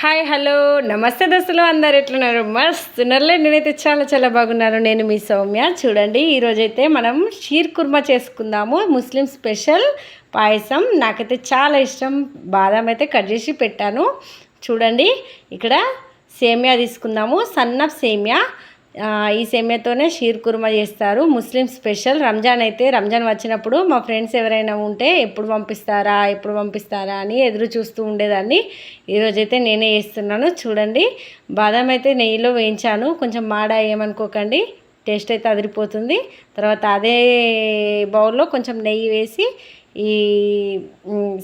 Hi hello. నమస్తే దోస్తులు అందరు ఎట్లున్నారు? మస్తు ఉన్నారులే నేనైతే చాలా చాలా బాగున్నాను. నేను మీ సౌమ్య. చూడండి ఈరోజైతే మనం షీర్ కుర్మా చేసుకుందాము. ముస్లిం స్పెషల్ పాయసం. నాకైతే చాలా ఇష్టం. బాదం అయితే కట్ చేసి పెట్టాను. చూడండి ఇక్కడ సేమియా తీసుకుందాము. సన్న సేమియా. ఈ సెమ్మెతోనే షీర్ కుర్మా చేస్తారు. ముస్లిం స్పెషల్. రంజాన్ అయితే రంజాన్ వచ్చినప్పుడు మా ఫ్రెండ్స్ ఎవరైనా ఉంటే ఎప్పుడు పంపిస్తారా ఎప్పుడు పంపిస్తారా అని ఎదురు చూస్తూ ఉండేదాన్ని. ఈరోజైతే నేనే చేస్తున్నాను. చూడండి బాదం అయితే నెయ్యిలో వేయించాను. కొంచెం మాడ ఏమనుకోకండి టేస్ట్ అయితే అదిరిపోతుంది. తర్వాత అదే బౌల్లో కొంచెం నెయ్యి వేసి ఈ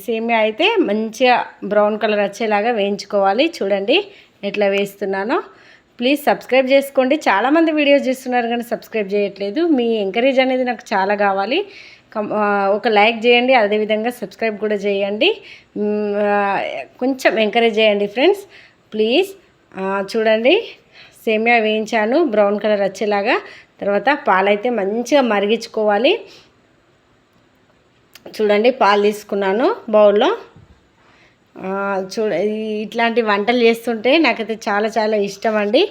సేమియా అయితే మంచిగా బ్రౌన్ కలర్ వచ్చేలాగా వేయించుకోవాలి. చూడండి ఎట్లా వేస్తున్నానో. ప్లీజ్ సబ్స్క్రైబ్ చేసుకోండి. చాలామంది వీడియోస్ చేస్తున్నారు కానీ సబ్స్క్రైబ్ చేయట్లేదు. మీ ఎంకరేజ్ అనేది నాకు చాలా కావాలి. కం- ఒక లైక్ చేయండి అదేవిధంగా సబ్స్క్రైబ్ కూడా చేయండి. కొంచెం ఎంకరేజ్ చేయండి ఫ్రెండ్స్. ప్లీజ్ చూడండి. సేమియా వేయించాను బ్రౌన్ కలర్ వచ్చేలాగా. తర్వాత పాలైతే మంచిగా మరిగించుకోవాలి. చూడండి పాలు తీసుకున్నాను బౌల్లో. చూడ ఇట్లాంటి వంటలు చేస్తుంటే నాకైతే చాలా చాలా ఇష్టం అండి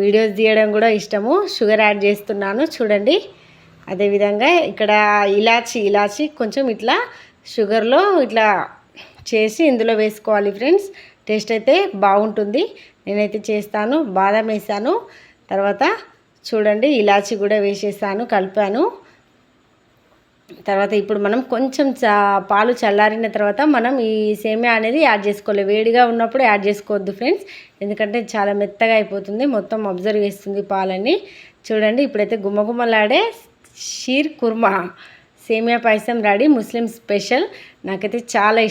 వీడియోస్ తీయడం కూడా ఇష్టము. షుగర్ యాడ్ చేస్తున్నాను చూడండి. అదేవిధంగా ఇక్కడ ఇలాచి ఇలాచి కొంచెం ఇట్లా షుగర్లో ఇట్లా చేసి ఇందులో వేసుకోవాలి ఫ్రెండ్స్. టేస్ట్ అయితే బాగుంటుంది. నేనైతే చేస్తాను బాదం వేసాను. తర్వాత చూడండి ఇలాచి కూడా వేసేసాను కలిపాను. తర్వాత ఇప్పుడు మనం కొంచెం పాలు చల్లారిన తర్వాత మనం ఈ సేమియా అనేది యాడ్ చేసుకోవాలి. వేడిగా ఉన్నప్పుడు యాడ్ చేసుకోవద్దు ఫ్రెండ్స్. ఎందుకంటే చాలా మెత్తగా అయిపోతుంది. మొత్తం అబ్జర్వ్ చేస్తుంది పాలని చూడండి ఇప్పుడైతే గుమ్మగుమ్మలాడే షీర్ కుర్మా. సేమియా పాయసం రెడీ. ముస్లిం స్పెషల్. నాకైతే చాలా ఇష్టం.